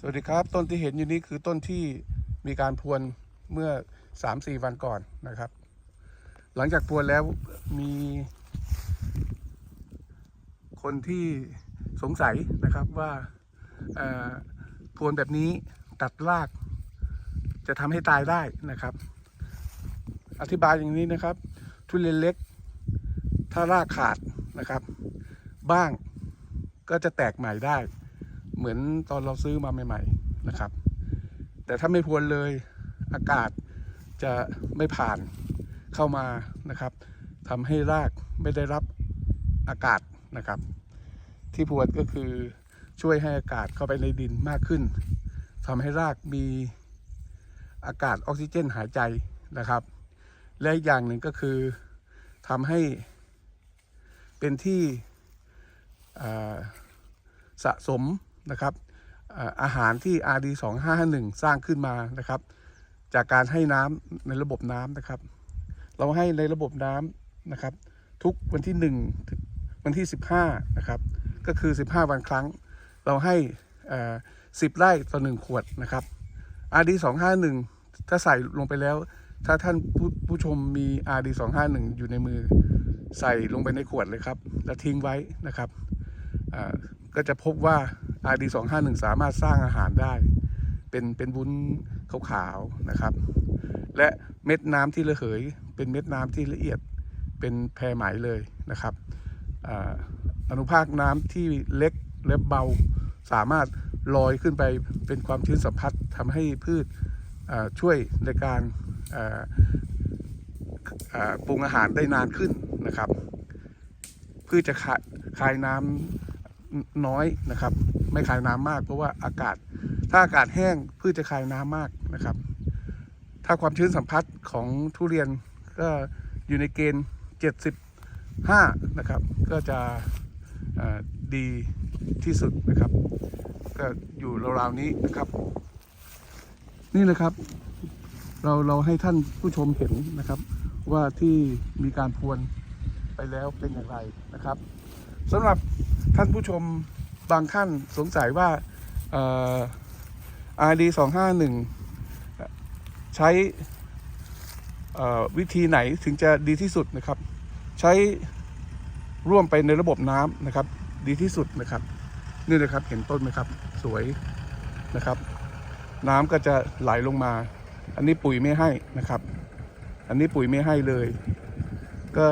สวัสดีครับ ต้นที่เห็นอยู่นี้คือต้นที่มีการพรวนเมื่อสามสี่วันก่อนนะครับ หลังจากพรวนแล้วมีคนที่สงสัยนะครับว่าพรวนแบบนี้ตัดราก จะทำให้ตายได้นะครับ อธิบายอย่างนี้นะครับ ทุเรียนเล็ก ถ้ารากขาดนะครับ บ้างก็จะแตกใหม่ได้ เหมือนตอนเราซื้อมาใหม่ๆนะครับ แต่ถ้าไม่พรวนเลยอากาศจะไม่ผ่านเข้ามานะครับทำให้รากไม่ได้รับอากาศนะครับ ที่พรวนก็คือช่วยให้อากาศเข้าไปในดินมากขึ้นทำให้รากมีอากาศออกซิเจนหายใจนะครับ และอีกอย่างหนึ่งก็คือทำให้เป็นที่สะสม นะครับอาหารที่ RD 2551สร้างขึ้นมานะครับ จากการให้น้ำในระบบน้ำนะครับ เราให้ในระบบน้ำนะครับ ทุกวันที่1ถึงวันที่ 15 นะครับ ก็คือ 15 วันครั้ง เราให้ 10 ไร่ต่อ 1 ขวดนะครับ RD 251ถ้าใส่ลงไปแล้ว ถ้าท่านผู้ผู้ชมมี RD 251อยู่ในมือใส่ลงไปในขวดเลยครับ แล้วทิ้งไว้นะครับก็จะพบว่า RD 251สามารถสร้างอาหารได้ เป็นเป็นวุ้นขาวๆนะครับ และเม็ดน้ำที่ระเหย เป็นเม็ดน้ำที่ละเอียดเป็นแพรไหมเลยนะครับออนุภาคน้ำที่เล็กและเบาสามารถลอยขึ้นไปเป็นความชื้นสัมผัสทำให้พืชช่วยในการปรุงอาหารได้นานขึ้นนะครับพืชจะคายคายน้ำน้อยนะครับ ไม่คายน้ำมาก เพราะว่าอากาศ ถ้าอากาศแห้งพืชจะคายน้ำมากนะครับ ถ้าความชื้นสัมผัสของทุเรียนก็อยู่ในเกณฑ์ 75 นะครับ ก็จะดีที่สุดนะครับ ก็อยู่ราวๆนี้นะครับ นี่นะครับ เราเราให้ท่านผู้ชมเห็นนะครับ ว่าที่มีการพรวนไปแล้วเป็นอย่างไรนะครับสำหรับท่านผู้ชม บางท่านสงสัยว่าอ่อ RD 251 ใช้เอ่อวิธีไหนถึงจะดีที่สุดนะครับ ใช้ร่วมไปในระบบน้ำนะครับ ดีที่สุดนะครับ นี่นะครับเห็นต้นไหมครับ สวยนะครับ น้ำก็จะไหลลงมา อันนี้ปุ๋ยไม่ให้นะครับ อันนี้ปุ๋ยไม่ให้เลย ก็